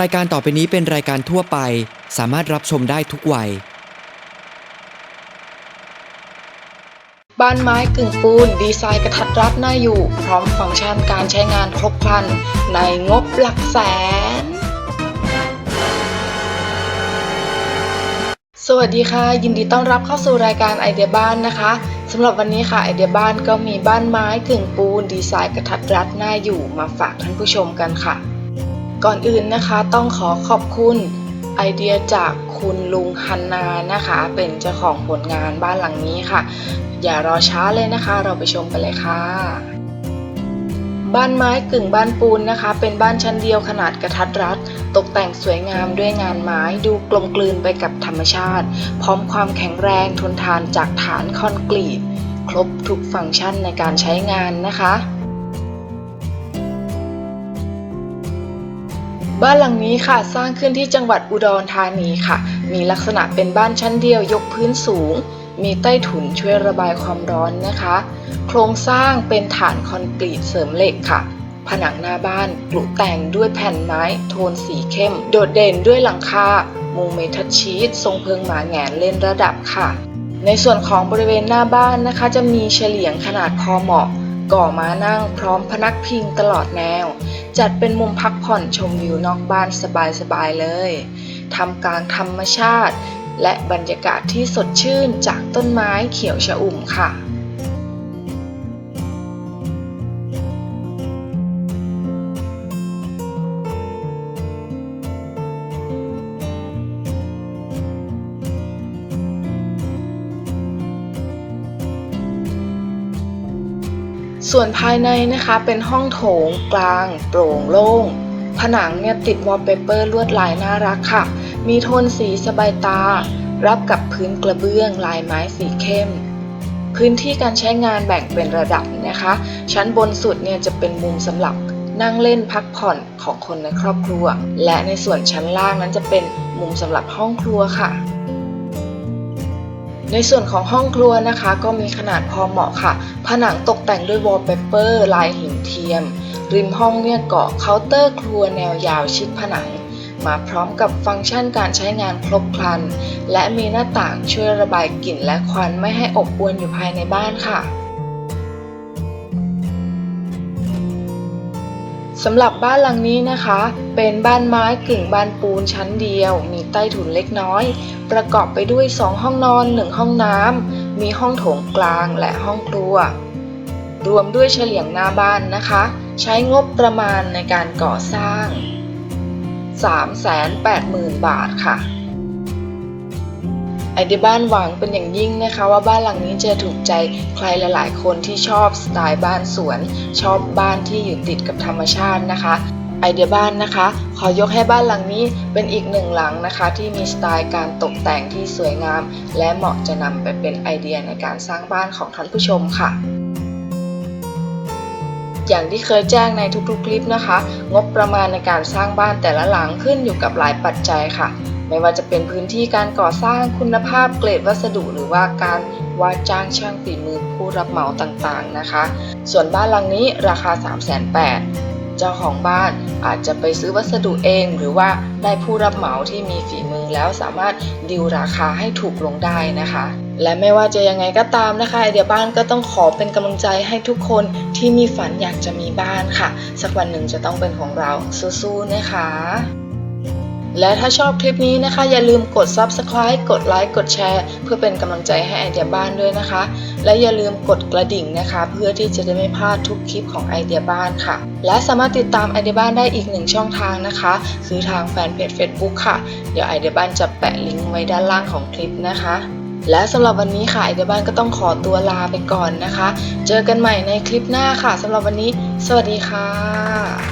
รายการต่อไปนี้เป็นรายการทั่วไป สามารถรับชมได้ทุกวัย บ้านไม้กึ่งปูน ดีไซน์กระทัดรัดน่าอยู่ พร้อมฟังก์ชันการใช้งานครบครัน ในงบหลักแสน สวัสดีค่ะ ยินดีต้อนรับเข้าสู่รายการไอเดียบ้านนะคะสำหรับวันนี้ค่ะไอเดียบ้านก็มีบ้านไม้กึ่งปูน ดีไซน์กระทัดรัดน่าอยู่มาฝากท่านผู้ชมกันค่ะ ก่อนอื่นนะคะต้องขอขอบคุณไอเดียจากคุณลุงฮันนานะคะ เป็นเจ้าของผลงานบ้านหลังนี้ค่ะ อย่ารอช้าเลยนะคะ เราไปชมกันเลยค่ะ บ้านไม้กึ่งบ้านปูนนะคะ เป็นบ้านชั้นเดียวขนาดกระทัดรัด ตกแต่งสวยงามด้วยงานไม้ดูกลมกลืนไปกับธรรมชาติ พร้อมความแข็งแรงทนทานจากฐานคอนกรีต ครบทุกฟังก์ชันในการใช้งานนะคะ บ้านหลังนี้ค่ะสร้างขึ้นที่จังหวัดอุดรธานีค่ะ มีลักษณะเป็นบ้านชั้นเดียวยกพื้นสูง มีใต้ถุนช่วยระบายความร้อนนะคะ โครงสร้างเป็นฐานคอนกรีตเสริมเหล็กค่ะ ผนังหน้าบ้านกลุแต่งด้วยแผ่นไม้ โทนสีเข้ม โดดเด่นด้วยหลังคามุงเมทัลชีตทรงเพิงหมาแงนเล่นระดับค่ะ ในส่วนของบริเวณหน้าบ้านนะคะ จะมีเฉลียงขนาดพอเหมาะ ก่อม้านั่งพร้อมพนักพิงตลอดแนว จัดเป็นมุมพักผ่อนชมวิวนอกบ้านสบายๆเลยทำกลางธรรมชาติ และบรรยากาศที่สดชื่นจากต้นไม้เขียวชอุ่มค่ะ ส่วนภายในนะคะเป็นห้องโถงกลาง โปร่งโล่ง ผนังเนี่ยติดวอลเปเปอร์ลวดลายน่ารักค่ะ มีโทนสีสบายตา รับกับพื้นกระเบื้องลายไม้สีเข้ม พื้นที่การใช้งานแบ่งเป็นระดับนะคะ ชั้นบนสุดเนี่ยจะเป็นมุมสำหรับนั่งเล่นพักผ่อนของคนในครอบครัว และในส่วนชั้นล่างนั้นจะเป็นมุมสำหรับห้องครัวค่ะ ในส่วนของห้องครัวนะคะ ก็มีขนาดพอเหมาะค่ะ ผนังตกแต่งด้วยวอลเปเปอร์ลายหินเทียม ริมห้องเนี่ยเกาะเคาน์เตอร์ครัวแนวยาวชิดผนัง มาพร้อมกับฟังก์ชันการใช้งานครบครัน และมีหน้าต่างช่วยระบายกลิ่นและควันไม่ให้อบอวนอยู่ภายในบ้านค่ะ สำหรับบ้านหลังนี้นะคะ เป็นบ้านไม้กึ่งบ้านปูนชั้นเดียว มีใต้ถุนเล็กน้อย ประกอบไปด้วย 2 ห้องนอน 1 ห้องน้ำ มีห้องโถงกลางและห้องครัว รวมด้วยเฉลียงหน้าบ้านนะคะ ใช้งบประมาณในการก่อสร้าง 380,000 บาทค่ะ ไอเดียบ้านหวังเป็นอย่างยิ่งนะคะว่าบ้านหลังนี้จะถูกใจใครหลาย ๆ คนที่ชอบสไตล์บ้านสวน ชอบบ้านที่อยู่ติดกับธรรมชาตินะคะไอเดียบ้านนะคะ ขอยกให้บ้านหลังนี้เป็นอีกหนึ่งหลังนะคะ ที่มีสไตล์การตกแต่งที่สวยงาม และเหมาะจะนำไปเป็นไอเดียในการสร้างบ้านของท่านผู้ชมค่ะ อย่างที่เคยแจ้งในทุกๆคลิปนะคะ งบประมาณในการสร้างบ้านแต่ละหลังขึ้นอยู่กับหลายปัจจัยค่ะ ไม่ว่าจะเป็นพื้นที่การก่อสร้างคุณภาพเกรดวัสดุหรือว่าการว่าจ้างช่างฝีมือผู้รับเหมาต่างๆนะคะ ส่วนบ้านหลังนี้ราคา 3 8 0 0 0เจ้าของบ้านอาจจะไปซื้อวัสดุเอง หรือว่าได้ผู้รับเหมาที่มีฝีมือแล้วสามารถดิวราคาให้ถูกลงได้นะคะ และไม่ว่าจะยังไงก็ตามนะคะไอเดียบ้านก็ต้องขอเป็นกำลังใจให้ทุกคนที่มีฝันอยากจะมีบ้านค่ะ สักวันหนึ่งจะต้องเป็นของเราสู้ๆนะคะ และถ้าชอบคลิปนี้นะคะ อย่าลืมกด subscribe กดไลค์กดแชร์เพื่อเป็นกำลังใจให้ไอเดียบ้านด้วยนะคะ และอย่าลืมกดกระดิ่งนะคะ เพื่อที่จะได้ไม่พลาดทุกคลิปของไอเดียบ้านค่ะ และสามารถติดตามไอเดียบ้านได้อีกหนึ่งช่องทางนะคะ คือทางแฟนเพจ Facebook ค่ะ เดี๋ยวไอเดียบ้านจะแปะลิงก์ไว้ด้านล่างของคลิปนะคะ และสำหรับวันนี้ค่ะไอเดียบ้านก็ต้องขอตัวลาไปก่อนนะคะ เจอกันใหม่ในคลิปหน้าค่ะสำหรับวันนี้ สวัสดีค่ะ